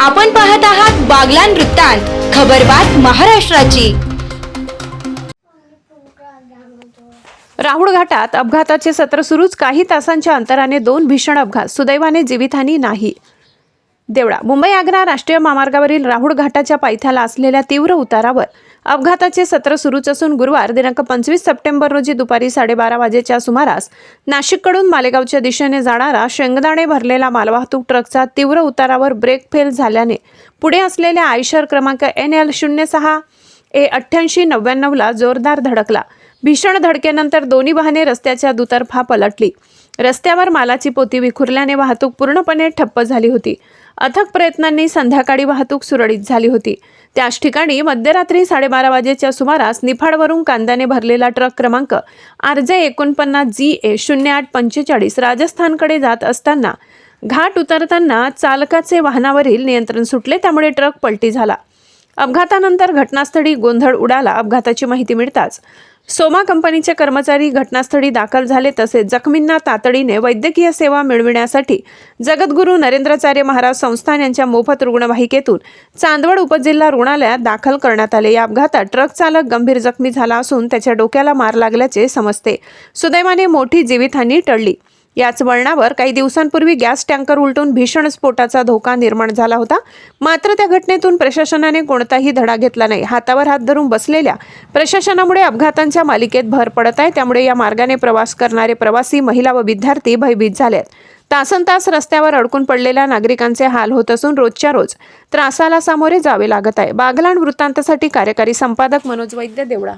आपण पाहत आहात बागलान वृत्तांत खबरबात महाराष्ट्राची. राहुळ घाटात अपघाताचे सत्र सुरूच काही तासांच्या अंतराने दोन भीषण अपघात सुदैवाने जीवितहानी नाही. देवळा मुंबई आग्रा राष्ट्रीय महामार्गावरील राहुळ घाटाच्या पायथ्याला असलेल्या तीव्र उतारावर अपघाताचे सत्र सुरूच असून गुरुवार दिनांक पंचवीस सप्टेंबर रोजी दुपारी साडेबारा वाजेच्या सुमारास नाशिककडून मालेगावच्या दिशेने जाणारा शेंगदाणे भरलेला मालवाहतूक ट्रकचा तीव्र उतारावर ब्रेक फेल झाल्याने पुढे असलेल्या आयशर क्रमांक एन एल शून्य सहा ए अठ्ठ्याऐंशी नव्याण्णवला जोरदार धडकला. भीषण धडकेनंतर दोन्ही वाहने रस्त्याच्या दुतर्फा पलटली. रस्त्यावर मालाची पोती विखुरल्याने वाहतूक पूर्णपणे ठप्प झाली होती. अथक प्रयत्नांनी संध्याकाळी वाहतूक सुरळीत झाली होती. त्याच ठिकाणी मध्यरात्री साडेबारा वाजेच्या सुमारास निफाडवरून कांद्याने भरलेला ट्रक क्रमांक आर जे एकोणपन्नास जी ए शून्य आठ पंचेचाळीस राजस्थानकडे जात असताना घाट उतरताना चालकाचे वाहनावरील नियंत्रण सुटले त्यामुळे ट्रक पलटी झाला. अपघातानंतर घटनास्थळी गोंधळ उडाला अपघाताची माहिती मिळताच. सोमा कंपनीचे कर्मचारी घटनास्थळी दाखल झाले तसेच जखमींना तातडीने वैद्यकीय सेवा मिळविण्यासाठी जगद्गुरू नरेंद्राचार्य महाराज संस्थान यांच्या मोफत रुग्णवाहिकेतून चांदवड उपजिल्हा रुग्णालयात दाखल करण्यात आले. या अपघातात ट्रक चालक गंभीर जखमी झाला असून त्याच्या डोक्याला मार लागल्याचे समजते. सुदैवाने मोठी जीवितहानी टळली. याच वळणावर काही दिवसांपूर्वी गॅस टँकर उलटून भीषण स्फोटाचा धोका निर्माण झाला होता. मात्र त्या घटनेतून प्रशासनाने कोणताही धडा घेतला नाही. हातावर हात धरून बसलेल्या प्रशासनामुळे अपघातांच्या मालिकेत भर पडत आहे. त्यामुळे या मार्गाने प्रवास करणारे प्रवासी महिला व विद्यार्थी भयभीत झाले आहेत. तासन तास रस्त्यावर अडकून पडलेल्या नागरिकांचे हाल होत असून रोजच्या रोज त्रासाला सामोरे जावे लागत आहे. बागलाण वृत्तांतासाठी कार्यकारी संपादक मनोज वैद्य देवळा.